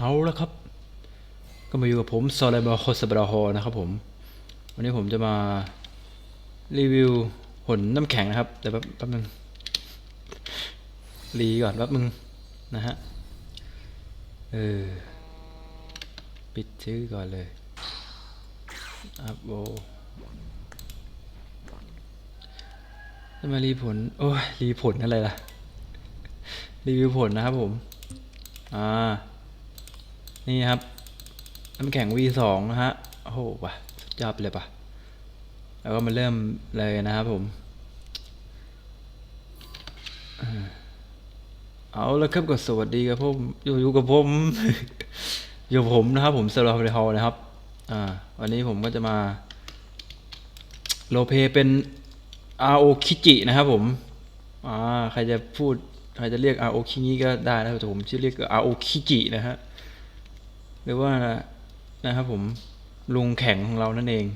เอาละครับ ก็มาอยู่กับผมซอลบาโคสบราฮอนะครับผม วันนี้ผมจะมารีวิวผลน้ำแข็งนะครับ แต่แป๊บแป๊บนึงรีก่อนแป๊บนึงนะฮะ เออ ปิดชื่อก่อนเลยอัพโบจะมารีผล โอ้ยรีผลอะไรล่ะ รีวิวผลนะครับผม อ่า นี่ครับน้ำแข็ง V2 นะฮะโอ้โหว่ะสุดยอดไปเลยปะแล้วก็มาเริ่มเลยนะครับผมเอาแล้วครับก็สวัสดีครับผมอยู่อยู่กับผม อยู่ผมนะครับ ผมเซอร์ฟเรฮอลนะครับ อ่า วันนี้ผมก็จะมาโลเพเป็นอาโอคิจินะครับผม อ่า ใครจะพูด ใครจะเรียกอาโอคิงิก็ได้นะครับแต่ผมชื่อเรียกอาโอคิจินะฮะ หรือว่านะครับผมลุงแข็งของเรานั่นเอง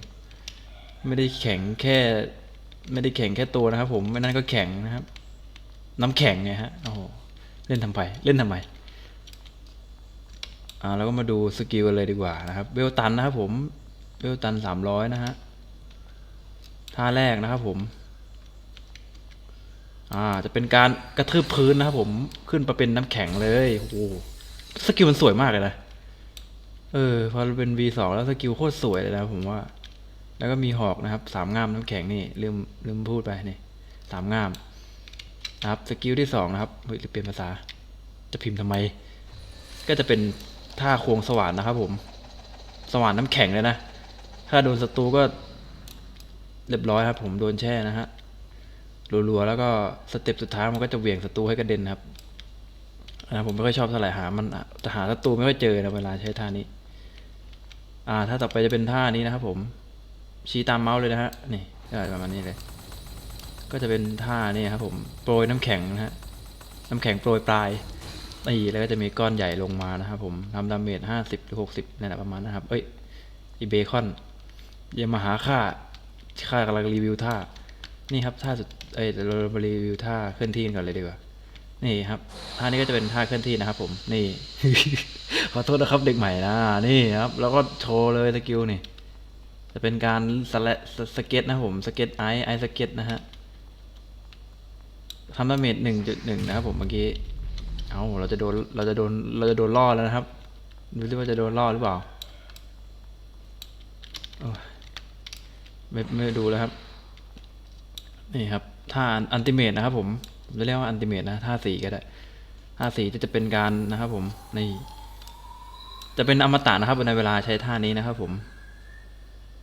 ไม่ได้แข็งแค่ ไม่ได้แข็งแค่ตัวนะครับ ผมไม่นั่นก็แข็งนะครับ น้ำแข็งไงฮะโอ้โหเล่นทำไปเล่นทำไมอ่าเราก็มาดูสกิลกันเลยดีกว่านะครับเวลตันนะครับผมเวลตันสามร้อยนะฮะท่าแรกนะครับผมอ่าจะเป็นการกระทืบพื้นนะครับผมขึ้นมาเป็นน้ำแข็งเลยโอ้สกิลมันสวยมากเลยนะ เออ พอเป็น V2 แล้วสกิลโคตรสวยเลยนะผมว่า แล้วก็มีหอกนะครับสามง่ามน้ำแข็งนี่ลืมลืมพูดไปนี่สามง่ามนะครับสกิลที่สองนะครับเฮ้ยเปลี่ยนภาษา จะพิมพ์ทำไม ก็จะเป็นท่าควงสว่านนะครับผม สว่านน้ำแข็งเลยนะ ถ้าโดนศัตรูก็เรียบร้อยครับ ผมโดนแช่นะฮะรัวๆแล้วก็สเต็ปสุดท้ายมันก็จะเหวี่ยงศัตรูให้กระเด็นครับนะผมไม่ค่อยชอบเท่าไหร่หา มันจะหาศัตรูไม่ค่อยเจอนะเวลาใช้ท่านี้ อ่าถ้าต่อไปจะเป็นท่านี้นะครับผมชี้ตามเมาส์เลยนะฮะนี่ก็ประมาณนี้เลย ก็จะเป็นท่านี่ครับผมโปรยน้ำแข็งนะฮะน้ำแข็งโปรยปลายนี่แล้วก็จะมีก้อนใหญ่ลงมานะครับผมทำดาเมจห้าสิบหรือหกสิบนั่นแหละประมาณนะครับ เอ้ยอีเบคอนเยี่ยมาหาค่าค่ากำลังรีวิวท่า นี่ครับท่าสุดเอ้ยเดี๋ยวเรามารีวิวท่าเคลื่อนที่ก่อนเลยดีกว่า นี่ครับท่านี้ก็จะเป็นท่าเคลื่อนที่นะครับผมนี่ ขอโทษนะครับเด็กใหม่นะ นี่ครับ แล้วก็โชว์เลยสกิลนี่ จะเป็นการสแลสเก็ตนะผม สเก็ตไอไอสเก็ตนะฮะทำดาเมจหนึ่งจุดหนึ่งนะครับผมเมื่อกี้ เอาเราจะโดน เราจะโดน เราจะโดนล่อแล้วนะครับ ดูดิว่าจะโดนล่อหรือเปล่าไม่ไม่ดูแล้วครับ นี่ครับท่าอันติเมตนะครับผมผมจะเรียกว่าอันติเมตนะท่าสีก็ได้ท่าสีจะจะเป็นการนะครับผม นี่ จะเป็นอมตะนะครับในเวลาใช้ท่านี้นะครับ ผม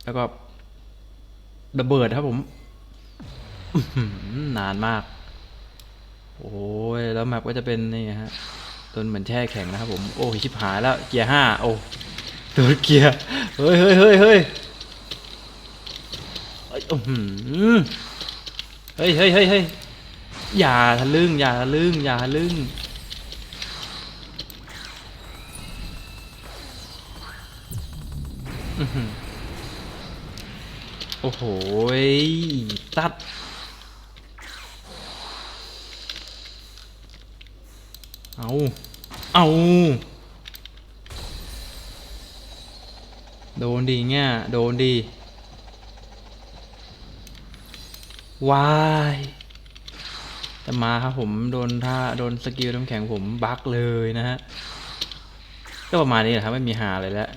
แล้วก็ระเบิดครับผมนานมาก โอ้ยแล้วแมปก็จะเป็นนี่ฮะตัวเหมือนแช่แข็งนะครับ ผม โอ้ยชิบหายแล้ว เกียร์ห้าโอ้ตัวเกียร์เฮ้ยเฮ้ยเฮ้ยเฮ้ยเฮ้ยเฮ้ยเฮ้ยเฮ้ยอย่าทะลึ่งอย่าทะลึ่งอย่าทะลึ่ง อื้อหือ โอ้โหตัด เอา เอา โดนดีเงี้ย โดนดี วาย แต่มาครับผม โดนท่า โดนสกิลน้ำแข็งผมบั๊กเลยนะฮะ ก็ประมาณนี้แหละครับ ไม่มีหาเลยแล้ว